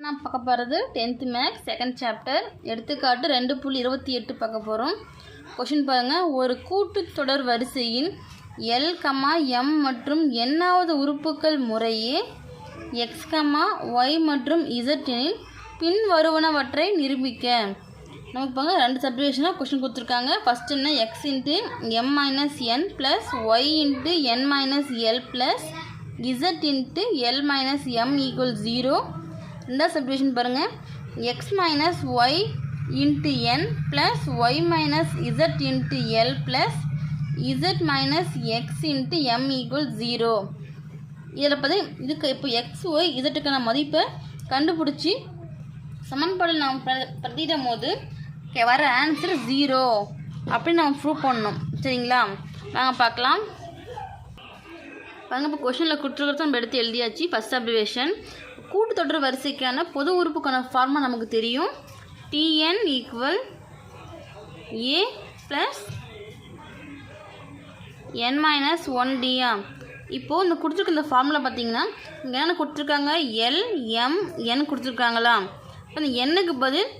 நான் பார்க்க போகிறது டென்த்து மேக்ஸ் செகண்ட் சாப்டர் எடுத்துக்காட்டு ரெண்டு புள்ளி இருபத்தி எட்டு பார்க்க போகிறோம் கொஷின் பாருங்கள் ஒரு கூட்டுத்தொடர் வரிசையின் எல் கமா எம் மற்றும் எண்ணாவது உறுப்புகள் முறையே எக்ஸ் கமா ஒய் மற்றும் இசட்டினில் பின் வருவனவற்றை நிரூபிக்க. நமக்கு பாருங்க ரெண்டு சப்டிவிஷனாக கொஷின் கொடுத்துருக்காங்க. ஃபஸ்ட் என்ன? X into M minus N plus Y into N minus L plus Z into L minus M equal zero ரெண்டாவது சப்டிவிஷன் பாருங்கள் X minus Y into N plus Y minus Z into L plus Z minus X into M equal zero இதில் பார்த்து இதுக்கு இப்போ X Y இசட்டுக்கான மதிப்பை கண்டுபிடிச்சி சமன்பாடு நாம் பிரதிடும் போது வர ஆன்சர் ஜீரோ அப்படின்னு நம்ம ப்ரூவ் பண்ணணும். சரிங்களா? வாங்க பார்க்கலாம். பாருங்கள் இப்போ கொஷனில் கொடுத்துருக்கிறத நம்ம எடுத்து எழுதியாச்சு. ஃபஸ்ட் அப்ரிவேஷன் கூட்டுத்தொடர் வரிசைக்கான பொது உறுப்புக்கான ஃபார்மா நமக்கு தெரியும். T N equal A plus N minus one டியா இப்போது இந்த கொடுத்துருக்க இந்த ஃபார்முலா பார்த்தீங்கன்னா இங்கே என்ன கொடுத்துருக்காங்க? எல் எம் என் கொடுத்துருக்காங்களா? இப்போ இந்த எண்ணுக்கு பதில்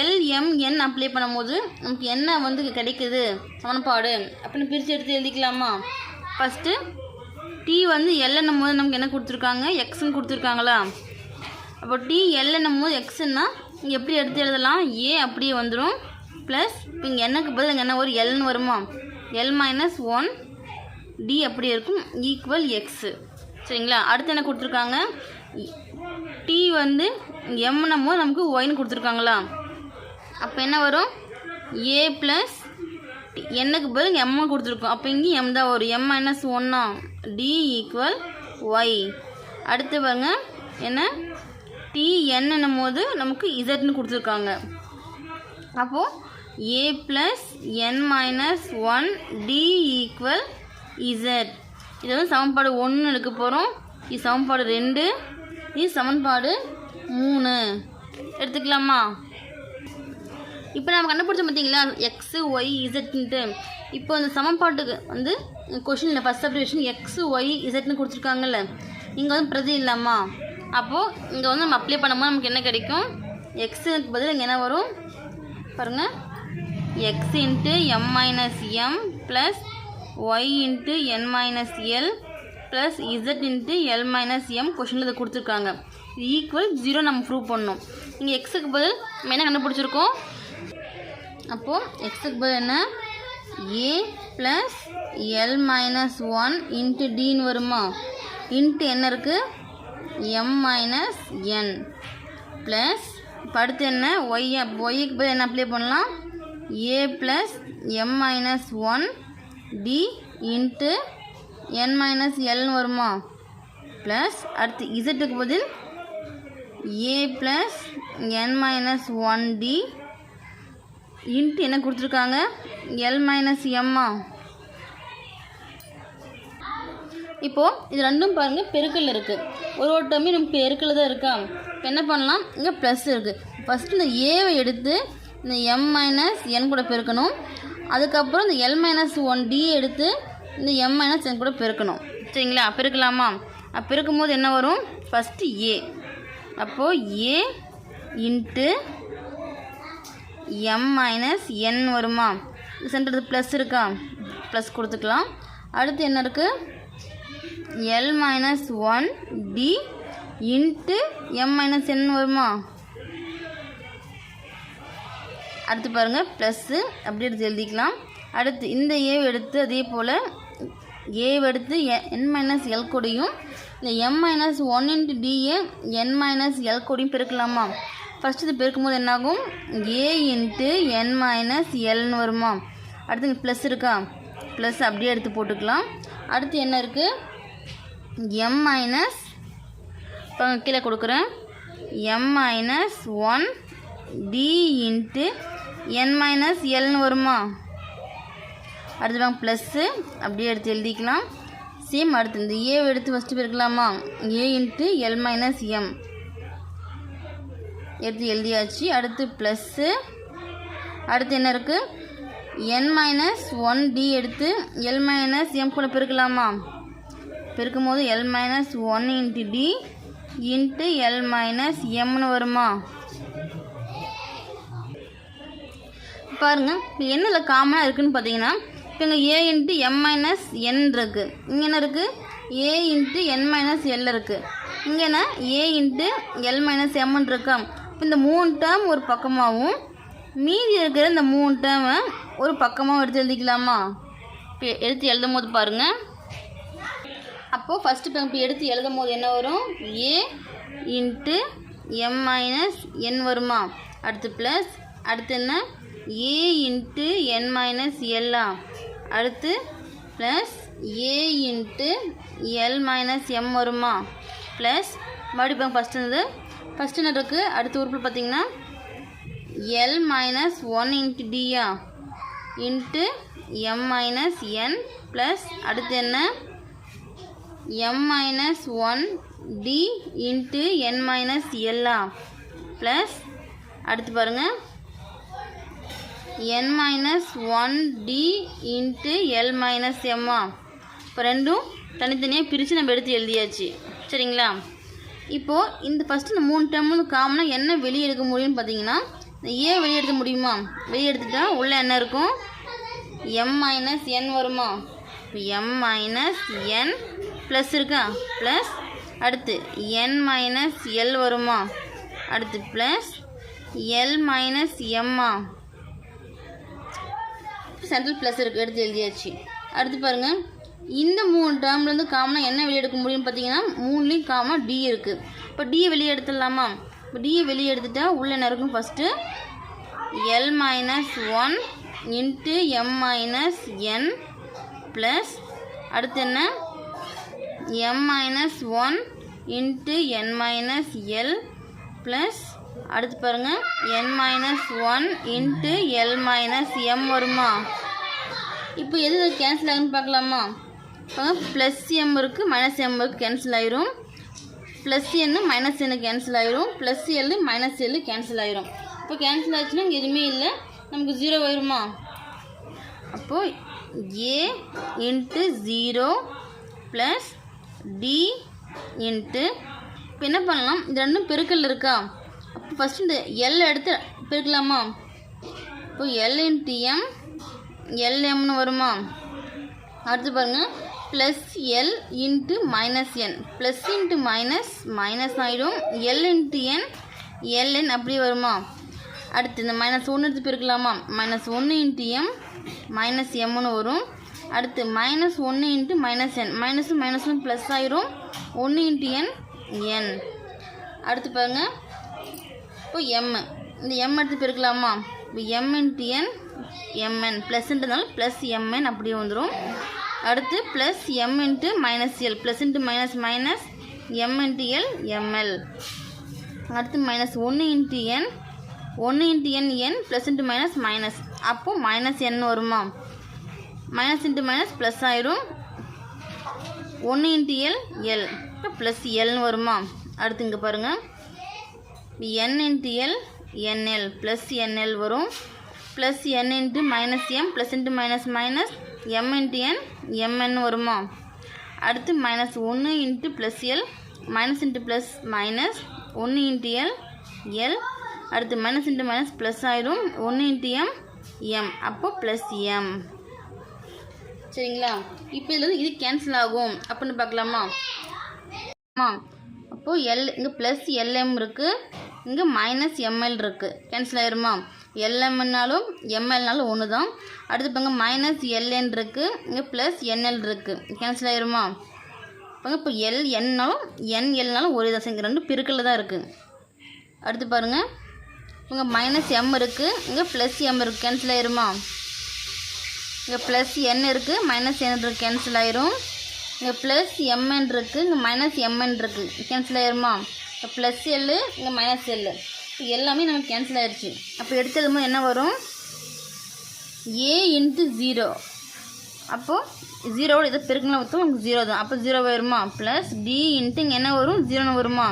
எல் எம் என் அப்ளை பண்ணும்போது நமக்கு என்ன வந்து கிடைக்குது? சமன்பாடு. அப்படின்னு பிரித்து எடுத்து எழுதிக்கலாமா? ஃபஸ்ட்டு டி வந்து எல்என்னும் போது நமக்கு என்ன கொடுத்துருக்காங்க? எக்ஸ்ன்னு கொடுத்துருக்காங்களா? அப்போ டி எல்என்னும் போது எக்ஸ்ன்னா எப்படி எடுத்து எழுதலாம்? ஏ அப்படியே வந்துடும் ப்ளஸ் இப்போ இங்கே என்னக்கு பதில் இங்கே என்ன வரும்? எல்னு வருமா? எல் மைனஸ் ஒன் டி அப்படி இருக்கும். ஈக்குவல் எக்ஸு சரிங்களா? அடுத்து என்ன கொடுத்துருக்காங்க? டி வந்து எம்னும் போது நமக்கு ஒய்னு கொடுத்துருக்காங்களா? அப்போ என்ன வரும்? ஏ ப்ளஸ் என்னக்கு பதில் எம்னு கொடுத்துருக்கோம். அப்போ இங்கேயும் எம் தான் வரும். எம் மைனஸ் ஒன்னா டி ஈக்குவல் ஒய் அடுத்து பாருங்க என்ன? டி என்னும் போது நமக்கு இசட்னு கொடுத்துருக்காங்க. அப்போது A plus N minus one D equal Z இது வந்து சமன்பாடு ஒன்று எடுக்க போகிறோம் இது சமன்பாடு ரெண்டு இது சமன்பாடு மூணு. எடுத்துக்கலாமா? இப்போ நம்ம கண்டுபிடிச்சோம் பார்த்தீங்களா எக்ஸு ஒய் இசட்ன்ட்டு இப்போ அந்த சமன்பாட்டுக்கு வந்து கொஷினில் ஃபஸ்ட் அப்ரிவேஷன் எக்ஸ் ஒய் இசட்னு கொடுத்துருக்காங்கல்ல. இங்கே வந்து பிரதி இல்லாமா? அப்போது இங்கே வந்து நம்ம அப்ளை பண்ணும்போது நமக்கு என்ன கிடைக்கும்? எக்ஸுக்கு பதில் இங்கே என்ன வரும்? பாருங்கள் X into M minus M plus Y into N minus L plus Z into L minus M கொஷினில் இதை கொடுத்துருக்காங்க. இது ஈக்குவல் ஜீரோ நம்ம ப்ரூவ் பண்ணணும். இங்கே எக்ஸுக்கு பதில் நம்ம என்ன கண்டுபிடிச்சிருக்கோம்? அப்போது எக்ஸுக்கு பதில் என்ன? A plus L minus one into டின்னு வருமா? இன்ட்டு என்ன இருக்குது எம் மைனஸ் என் ப்ளஸ் படுத்து அடுத்து என்ன ஒய் ஒய்க்கு போய் என்ன அப்ளை பண்ணலாம்? A plus M minus one D into N minus எல்னு வருமா? ப்ளஸ் அடுத்து இசட்டுக்கு பதில் A plus N minus one D into என்ன கொடுத்துருக்காங்க? எல் மைனஸ் எம்மா இப்போது இது ரெண்டும் பாருங்கள் பெருக்கல் இருக்குது ஒரு ஒரு டம்மி நம்ம பெருக்கல் தான் இருக்கா? இப்போ என்ன பண்ணலாம்? இங்கே ப்ளஸ் இருக்குது ஃபஸ்ட்டு இந்த ஏவை எடுத்து இந்த எம் மைனஸ் என் கூட பெருக்கணும். அதுக்கப்புறம் இந்த எல் மைனஸ் ஒன் டி எடுத்து இந்த எம் மைனஸ் என் கூட பெருக்கணும். சரிங்களா? பெருக்கலாமா? அப்போ பெருக்கும் போது என்ன வரும்? ஃபஸ்ட்டு ஏ அப்போது A into M minus N வருமா? சென்டர் ப்ளஸ் இருக்கா? ப்ளஸ் கொடுத்துக்கலாம். அடுத்து என்ன இருக்குது L minus one D into M minus N வருமா? அடுத்து பாருங்கள் ப்ளஸ்ஸு அப்படி எடுத்து எழுதிக்கலாம். அடுத்து இந்த ஏவை எடுத்து அதே போல் ஏவை எடுத்து என் மைனஸ் எல் கொடியும் இந்த M minus one into D A N minus L கொடியும் பெருக்கலாமா? ஃபஸ்ட்டு இது பெருக்கும்போது என்னாகும்? ஏ இன்ட்டு என் மைனஸ் எல்னு வருமா? அடுத்து இங்கே ப்ளஸ் இருக்கா? ப்ளஸ் அப்படியே எடுத்து போட்டுக்கலாம். அடுத்து என்ன இருக்குது எம் மைனஸ் இப்போ கீழே கொடுக்குறேன். M minus one D into N minus எல்னு வருமா? அடுத்து வாங்க ப்ளஸ்ஸு அப்படியே எடுத்து எழுதிக்கலாம். சேம் அடுத்து இந்த ஏ எடுத்து first பெருக்கலாமா? A into L minus M எடுத்து எழுதியாச்சு. அடுத்து ப்ளஸ்ஸு அடுத்து என்ன இருக்குது என் மைனஸ் ஒன் டி எடுத்து எல் மைனஸ் எம் கூட பெருக்கலாமா? பெருக்கும் போது L minus one into D into L minus எம்னு வருமா? பாருங்க இப்போ என்னில் காமனாக இருக்குன்னு பார்த்தீங்கன்னா இப்போ இங்கே A into M minus N இருக்குது இங்கே என்ன இருக்குது A into N minus L இருக்குது இங்கே என்ன? ஏ இன்ட்டு எல் மைனஸ் எம்னு இருக்கா? இப்போ இந்த மூணு டேர்ம் ஒரு பக்கமாகவும் மீதி இருக்கிற இந்த மூணு டேர்மை ஒரு பக்கமாகவும் எடுத்து எழுதிக்கலாமா? இப்போ எடுத்து எழுதும் போது பாருங்கள் அப்போது ஃபஸ்ட்டு இப்போ இப்போ எடுத்து எழுதும் போது என்ன வரும்? A into M minus N வருமா? அடுத்து ப்ளஸ் அடுத்து என்ன? ஏ இன்ட்டு என் மைனஸ் எல்லா அடுத்து plus A into L minus M வருமா? ப்ளஸ் மறுபடியும் ஃபஸ்ட்டு இருந்தது ஃபஸ்ட்டு என்ன இருக்குது அடுத்த உறுப்பில் பார்த்தீங்கன்னா எல் மைனஸ் ஒன் இன்ட்டு டியா into M minus N plus அடுத்து என்ன? M minus 1 d into n minus l ஆ? அடுத்து பாருங்கள் N minus one D into L minus எம்மா இப்போ ரெண்டும் தனித்தனியாக பிரித்து நம்ம எடுத்து எழுதியாச்சு. சரிங்களா? இப்போது இந்த ஃபஸ்ட்டு இந்த மூணு டேர்ம் காமனாக என்ன வெளியே எடுக்க முடியும்னு பார்த்தீங்கன்னா இந்த ஏ வெளியே எடுக்க முடியுமா? வெளியே எடுத்துட்டா உள்ளே என்ன இருக்கும்? எம் மைனஸ் என் வருமா? இப்போ எம் மைனஸ் என் ப்ளஸ் இருக்கா? ப்ளஸ் அடுத்து என் மைனஸ் எல் வருமா? அடுத்து ப்ளஸ் எல் மைனஸ் எம்மா சென்ட்ரல் ப்ளஸ் இருக்குது எடுத்து எழுதியாச்சு. அடுத்து பாருங்கள் இந்த மூணு டேர்ம்லேருந்து காமனாக என்ன வெளியெடுக்க முடியும்னு பார்த்தீங்கன்னா மூணுலேயும் காமனாக டி இருக்குது இப்போ டியை வெளியே எடுத்துடலாமா இப்போ டியை வெளியே எடுத்துட்டா உள்ள என்ன இருக்கும்? First L minus one into M minus N plus அடுத்து என்ன? M minus one into N minus L plus அடுத்து பாருங்கள் N minus one into L minus M வருமா? இப்போ எது கேன்சல் ஆகுன்னு பார்க்கலாமா? ப்ளஸ் எம் இருக்குது மைனஸ் எம் இருக்குது கேன்சல் ஆயிரும். Plus N minus N cancel ஆயிரும். Plus L minus L cancel ஆயிரும். இப்போ கேன்சல் ஆச்சுன்னா இங்கே எதுவுமே இல்லை. நமக்கு ஜீரோ வருமா அப்போது A into zero plus D into இப்போ என்ன பண்ணலாம்? இது ரெண்டும் பெருக்கல் இருக்கா? அப்போ ஃபஸ்ட்டு இந்த எல் எடுத்து பெருக்கலாமா? இப்போ எல் இன்ட்டு எம் எல்எம்னு வருமா? அடுத்து பாருங்கள் plus L into minus N plus into minus minus ஆகிடும் L into N L N அப்படியே வருமா? அடுத்து இந்த மைனஸ் ஒன்று எடுத்து பிறக்கலாமா மைனஸ் ஒன்று இன்ட்டு எம் மைனஸ் எம்னு வரும். அடுத்து மைனஸ் ஒன்று இன்ட்டு மைனஸ் என் மைனஸும் மைனஸும் ப்ளஸ் ஆயிரும். ஒன்று இன்ட்டு என் என் அடுத்து பாருங்கள் இப்போ எம் இந்த எம் எடுத்து பெருக்கலாமா? இப்போ M into N M N ப்ளஸ்ன்றதுனால plus MN அப்படியே வந்துடும் அடுத்து plus M into minus L plus into minus minus M into L M L அடுத்து மைனஸ் ஒன்று இன்ட்டு என் ஒன்று into N N plus into minus minus அப்போது minus N வருமா? Minus into minus plus ஆயிரும். ஒன்று இன்ட்டு எல் எல் இப்போ plus எல்னு வருமா? அடுத்து இங்கே பாருங்கள் N into L N L plus N L வரும். Plus N into minus m plus into minus minus m into n mn வருமா? அடுத்து மைனஸ் ஒன்று into plus l minus into plus minus ஒன்று இன்ட்டு எல் எல் அடுத்து minus into minus plus ஆயிடும் ஒன்று into M m அப்போ plus M சரிங்களா? இப்போ இதில் வந்து இது கேன்சல் ஆகும். அப்படின்னு பார்க்கலாமா? ஆமா. அப்போது எல் இங்கே ப்ளஸ் எல்எம் இருக்குது இங்கே மைனஸ் எம்எல் இருக்குது கேன்சல் ஆயிருமா? எல்எம்னாலும் எம்எல்னாலும் ஒன்று தான் அடுத்து பாருங்கள் மைனஸ் எல்என் இருக்குது இங்கே ப்ளஸ் என்எல் இருக்குது கேன்சல் ஆயிருமா? இப்போ இப்போ எல் என்னாலும் என் எல்னாலும் ஒரே தசைங்க ரெண்டு பெருக்கல்ல தான் இருக்குது அடுத்து பாருங்கள் இங்கே மைனஸ் எம் இருக்குது இங்கே ப்ளஸ் எம் இருக்குது கேன்சல் ஆயிருமா? இங்கே ப்ளஸ் என் இருக்குது மைனஸ் என் இருக்குது கேன்சல் ஆயிரும். இங்கே ப்ளஸ் எம்என் இருக்குது இங்கே மைனஸ் எம்என் இருக்குது கேன்சல் ஆயிருமா? இப்போ ப்ளஸ் எல்லு இங்கே மைனஸ் எல்லு இப்போ எல்லாமே நமக்கு கேன்சல் ஆயிடுச்சு அப்போ எடுத்ததுமோ என்ன வரும்? ஏ இன்ட்டு ஜீரோ அப்போது ஜீரோவோட இதை பெருக்கலாம் பார்த்தோம் நமக்கு ஜீரோ தான். அப்போ ஜீரோ வருமா? ப்ளஸ் டி இன்ட்டு இங்கே என்ன வரும்? ஜீரோன்னு வருமா?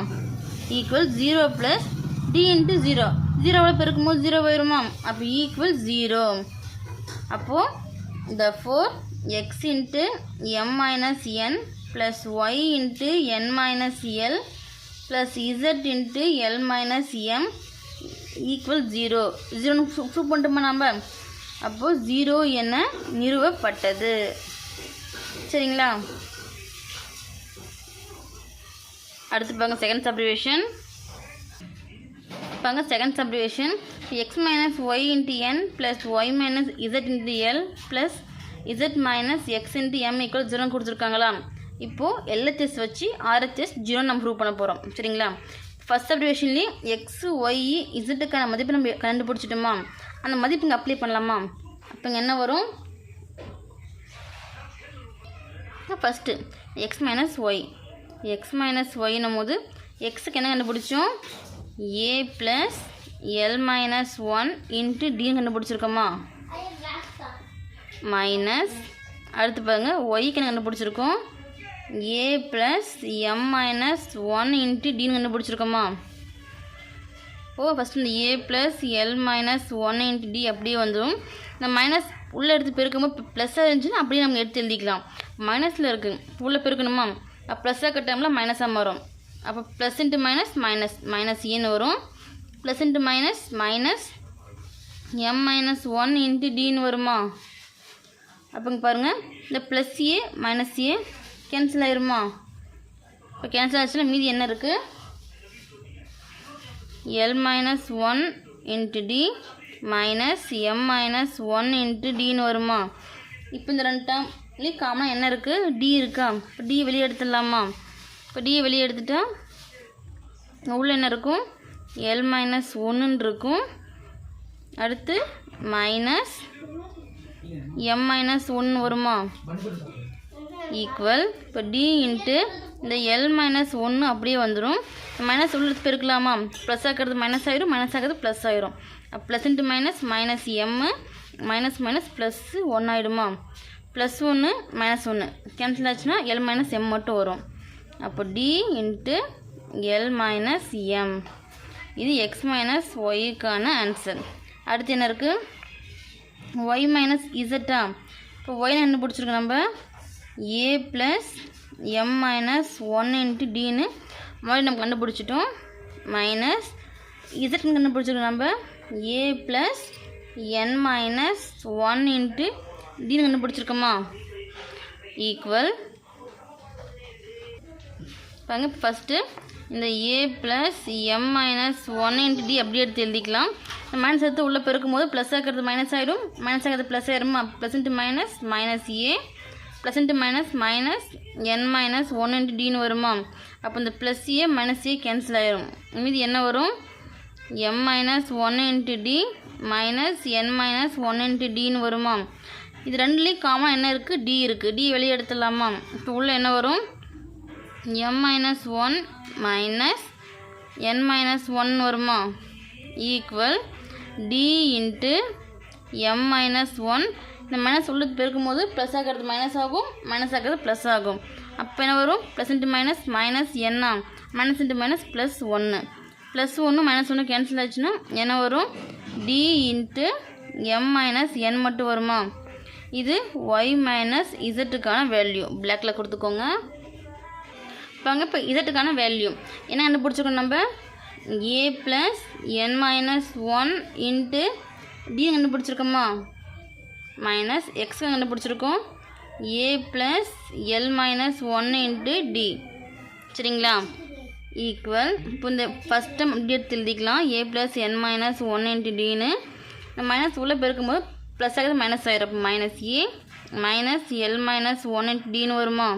Equal zero plus t into zero ஜீரோவோட பெருக்கும்போது ஜீரோ வருமா? அப்போ ஈக்குவல் ஜீரோ அப்போது therefore x into m minus n plus y into n minus l plus z into l minus m equal zero ஜீரோன்னு ப்ரூவ் பண்ணிட்டோமா நம்ம அப்போது ஜீரோ என நிறுவப்பட்டது. சரிங்களா? அடுத்து பாருங்க செகண்ட் சப்ரிவேஷன் பாருங்க second subdivision x minus y into n plus y minus z into l plus z minus x into m equal zero கொடுத்துருக்காங்களா? இப்போது எல்ஹெச்எஸ் வச்சு ஆர்ஹெச்எஸ் ஜீரோ நம்ம ப்ரூவ் பண்ண போகிறோம் சரிங்களா? ஃபஸ்ட் சப்டிவிஷன்லேயே எக்ஸ் ஒய் இசட்டுக்கான மதிப்பு நம்ம கண்டுபிடிச்சிட்டோமா? அந்த மதிப்பு இங்கே அப்ளை பண்ணலாமா? அப்போ இங்கே என்ன வரும்? First x minus y x minus ஒய்னும் போது எக்ஸுக்கு என்ன கண்டுபிடிச்சோம்? A plus l minus one into டின்னு கண்டுபிடிச்சிருக்கோமா? மைனஸ் அடுத்து பாருங்க ஒய்க்கு என்ன கண்டுபிடிச்சிருக்கோம்? A plus m minus one into டின்னு கண்டுபிடிச்சிருக்கோமா? ஓ ஃபஸ்ட் இந்த a plus l minus one into t அப்படியே வந்துடும் இந்த மைனஸ் உள்ளே எடுத்து பெருக்கும்போது ப்ளஸ்ஸாக இருந்துச்சுன்னா அப்படியே நம்ம எடுத்து எழுதிக்கலாம். மைனஸில் இருக்குது உள்ளே பெருக்கணுமா? அப்போ ப்ளஸ்ஸாக கட்டாமல் மைனஸாக மாறும். அப்போ plus into minus minus minus ஏன்னு வரும். Plus into minus minus m minus one into டின்னு வருமா? அப்போங்க பாருங்கள் இந்த plus a minus a cancel ஆயிருமா? இப்போ கேன்சல் ஆச்சுன்னா மீதி என்ன இருக்குது l minus one into t minus m minus one into டின்னு வருமா? இப்போ இந்த ரெண்டு டேர்ம்லேயும் காமனாக என்ன இருக்குது டி இருக்கா? இப்போ டி வெளியே எடுத்துடலாமா? இப்போ டியை வெளியே எடுத்துட்டா உள்ள என்ன இருக்கும்? எல் மைனஸ் ஒன்றுன்னு இருக்கும். அடுத்து மைனஸ் எம் மைனஸ் ஒன்று வருமா? ஈக்குவல் இப்போ டி இன்ட்டு இந்த எல் மைனஸ் ஒன்று அப்படியே வந்துடும் மைனஸ் உள்ள பெருக்கலாமா? ப்ளஸ் ஆக்கிறது மைனஸ் ஆயிரும் மைனஸ் ஆகிறது ப்ளஸ் ஆயிரும். Plus into minus minus m minus minus plus one ஆகிடுமா plus ஒன்று மைனஸ் ஒன்று கேன்சல் ஆச்சுன்னா எல் மைனஸ் எம் மட்டும் வரும். அப்போ t into l minus m இது எக்ஸ் மைனஸ் ஒய்க்கான ஆன்சர் அடுத்து என்ன இருக்குது ஒய் மைனஸ் இசட்டா இப்போ ஒய் என்ன பிடிச்சிருக்கு நம்ம? A plus m minus one into டின்னு மாதிரி நம்ம கண்டுபிடிச்சிட்டோம். மைனஸ் இசட்னு கண்டுபிடிச்சிருக்கோம் நம்ம. A plus n minus one into டின்னு கண்டுபிடிச்சிருக்கோமா? ஈக்குவல் பாருங்க ஃபஸ்ட்டு இந்த a plus m minus one into t அப்படியே எடுத்து எழுதிக்கலாம். இந்த மைனஸ் எடுத்து உள்ளே பெருக்கும் போது ப்ளஸ் ஆகிறது மைனஸ் ஆகிடும் மைனஸ் ஆகிறது ப்ளஸ் ஆயிருமா. Plus into minus minus a plus into minus minus n minus one into டின்னு வருமா? அப்போ இந்த plus a minus a cancel ஆயிரும். மீதி என்ன வரும்? M minus one into t minus n minus one into டின்னு வருமா? இது ரெண்டுலேயும் காமன் என்ன இருக்குது டி இருக்குது டி வெளியே எடுத்துடலாமா? இப்போ உள்ளே என்ன வரும்? M minus one minus n minus one வருமா? Equal t into m minus one இந்த மைனஸ் உள்ள பெருக்கும்போது ப்ளஸ் ஆகிறது மைனஸ் ஆகும் மைனஸ் ஆகிறது ப்ளஸ் ஆகும். அப்போ என்ன வரும்? ப்ளஸ் இன்ட்டு மைனஸ் மைனஸ் என்னா மைனஸ் இன்ட்டு மைனஸ் ப்ளஸ் ஒன்று ப்ளஸ் ஒன்று மைனஸ் ஒன்று கேன்சல் ஆச்சுன்னா என்ன வரும்? T into m minus n மட்டும் வருமா? இது ஒய் மைனஸ் இசட்டுக்கான வேல்யூ பிளாக்கில் கொடுத்துக்கோங்க. பாங்க இப்போ இசட்டுக்கான வேல்யூ என்ன கண்டுபிடிச்சிருக்கோம் நம்ம? A plus n minus one into t கண்டுபிடிச்சிருக்கோமா? Minus X கண்டுபிடிச்சிருக்கோம். A plus l minus one into t சரிங்களா? ஈக்குவல் இப்போ இந்த ஃபஸ்ட் டைம் இப்படி எடுத்து எழுதிக்கலாம் a plus n minus one into tin minus உள்ளே பெருக்கும்போது ப்ளஸ் ஆகுது மைனஸ் ஆகிடும் minus a minus l minus one into டின்னு வருமா?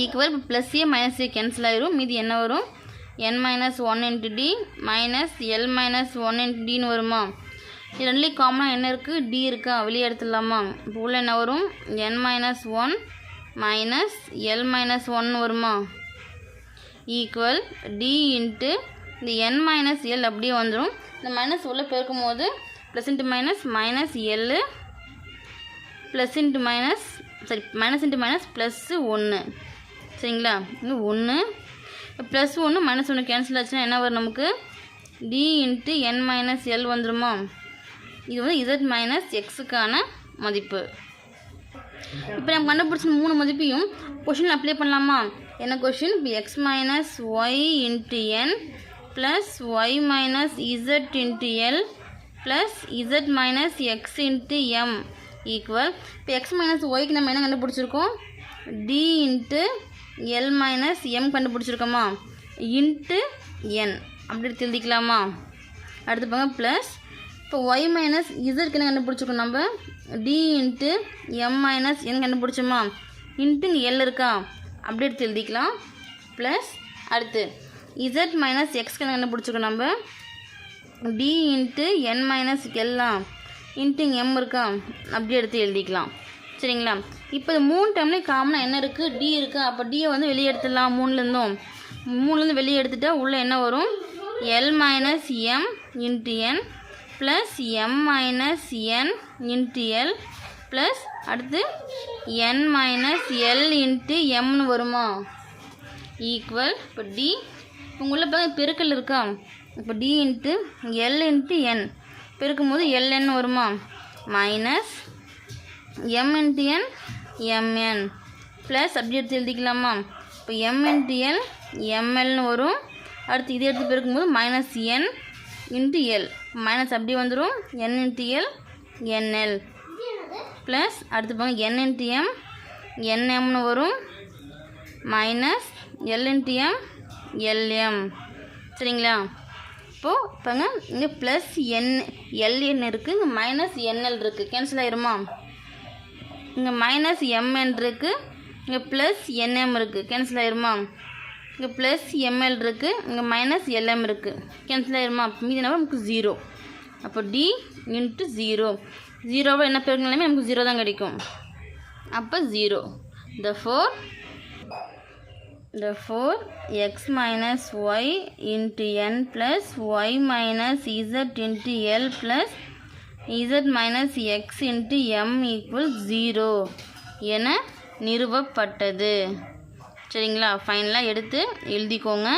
ஈக்குவல் இப்போ plus a minus a cancel ஆயிரும். மீதி என்ன வரும்? N minus one into t minus l minus one into டின்னு வருமா? இது ரெண்டுலேயும் காமனாக என்ன இருக்குது டி இருக்கா? வெளியே எடுத்துடலாமா? இப்போ உள்ள என்ன வரும்? N minus one minus l minus one வருமா? ஈக்குவல் டி இன்ட்டு இந்த என் மைனஸ் எல் அப்படியே வந்துடும் இந்த மைனஸ் உள்ளே பெருக்கும் போது plus into minus minus l plus into minus சரி மைனஸ் இன்ட்டு மைனஸ் ப்ளஸ்ஸு ஒன்று சரிங்களா இது ஒன்று ப்ளஸ் ஒன்று மைனஸ் ஒன்று கேன்சல் ஆச்சுன்னா என்ன வரும் நமக்கு? T into n minus l வந்துடுமா இது வந்து இசட் மைனஸ் எக்ஸுக்கான மதிப்பு. இப்போ நம்ம கண்டுபிடிச்ச மூணு மதிப்பையும் கொஷின் அப்ளை பண்ணலாமா? என்ன கொஷின் இப்போ x minus y into n plus y minus z into l plus z minus x into m equal இப்போ எக்ஸ் மைனஸ் ஒய்க்கு நம்ம என்ன கண்டுபிடிச்சிருக்கோம்? T into l minus m கண்டுபிடிச்சிருக்கோமா? Into என் அப்படி தெரிஞ்சிக்கலாமா அடுத்து பாருங்க ப்ளஸ் இப்போ ஒய் மைனஸ் இசட்க்கு என்ன கண்டுபிடிச்சிருக்கோம் நம்ம? டி இன்ட்டு எம் மைனஸ் என்ன கண்டுபிடிச்சோமா? இன்ட்டு இங்கே எல் இருக்கா? அப்படி எடுத்து எழுதிக்கலாம். ப்ளஸ் அடுத்து இசட் மைனஸ் எக்ஸ்க்கு என்ன கண்டுபிடிச்சிருக்கோம் நம்ம? டி இன்ட்டு என் மைனஸ் எல்லாம் இன்ட்டு இங்கே எம் இருக்கா? அப்படி எடுத்து எழுதிக்கலாம். சரிங்களா? இப்போ இது மூணு டைம்லேயும் காமனாக என்ன இருக்குது டி இருக்குது அப்போ டியை வந்து வெளியே எடுத்துடலாம் மூணுலேருந்தும் மூணுலேருந்து வெளியே எடுத்துட்டால் உள்ளே என்ன வரும்? L minus M into N plus M minus N into L plus அடுத்து என் மைனஸ் எல் இன்ட்டு எம்னு வருமா? ஈக்குவல் இப்போ டி உள்ள பார்க்க பெருக்கல் இருக்கா? இப்போ t into l into n பெருக்கும் போது எல்என் வருமா? Minus m into n mn plus அப்படி எடுத்து எழுதிக்கலாமா? இப்போ எம் இன்ட்டு எல் எம்எல்னு வரும். அடுத்து இதை எடுத்து பெருக்கும்போது minus n into l minus அப்படி வந்துடும் என்என்டிஎல் என்எல் ப்ளஸ் அடுத்து பாருங்க என்என்டிஎம் என்எம்னு வரும். மைனஸ் எல்என்டிஎம் எல்எம் சரிங்களா? இப்போது இப்போங்க இங்கே ப்ளஸ் என் எல்என் இருக்குது இங்கே மைனஸ் என்எல் இருக்குது கேன்சல் ஆயிருமா? இங்கே மைனஸ் எம்என் இருக்குது இங்கே ப்ளஸ் என்எம் இருக்குது கேன்சல் ஆயிருமா? இங்கே ப்ளஸ் எம்எல் இருக்குது இங்கே மைனஸ் எல்எம் இருக்குது கேன்சல் ஆயிருமா? மீதி நம்பர் நமக்கு ஜீரோ அப்போ டி இன்ட்டு ஜீரோ ஜீரோவை என்ன பெருக்கினாலுமே நமக்கு ஜீரோ தான் கிடைக்கும். அப்போ zero therefore therefore x minus y into n plus y minus z into l plus z minus x into m equal zero என நிறுவப்பட்டது. சரிங்களா? ஃபைனலாக எடுத்து எழுதிக்கோங்க.